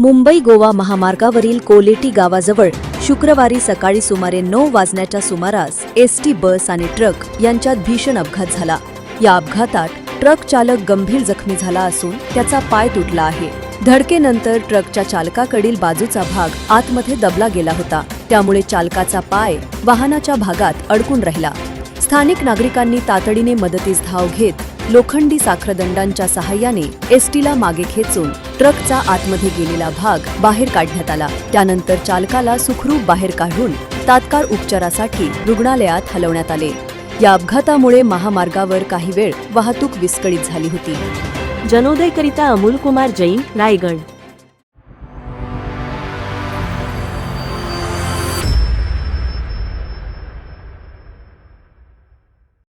मुंबई गोवा महामार्गावरील कोलेटी गावाजवळ शुक्रवारी सकाळी सुमारे नऊ वाजण्याच्या सुमारास एसटी बस आणि ट्रक यांच्यात भीषण अपघात झाला. या अपघातात ट्रक चालक गंभीर जखमी झाला असून त्याचा पाय तुटला आहे. धडकेनंतर ट्रकच्या चालकाकडील बाजूचा भाग आतमध्ये दबला गेला होता. त्यामुळे चालकाचा पाय वाहनाच्या भागात अडकून राहिला. स्थानिक नागरिकांनी तातडीने मदतीस धाव घेत लोखंडी साखरदंडांच्या सहाय्याने एसटीला मागे खेचून ट्रकचा आतमध्ये गेलेला भाग बाहेर काढण्यात आला. त्यानंतर चालकाला सुखरूप बाहेर काढून तात्काळ उपचारासाठी रुग्णालयात हलवण्यात आले. या अपघातामुळे महामार्गावर काही वेळ वाहतूक विस्कळीत झाली होती. जनोदयकरिता अमोल कुमार जैन रायगड.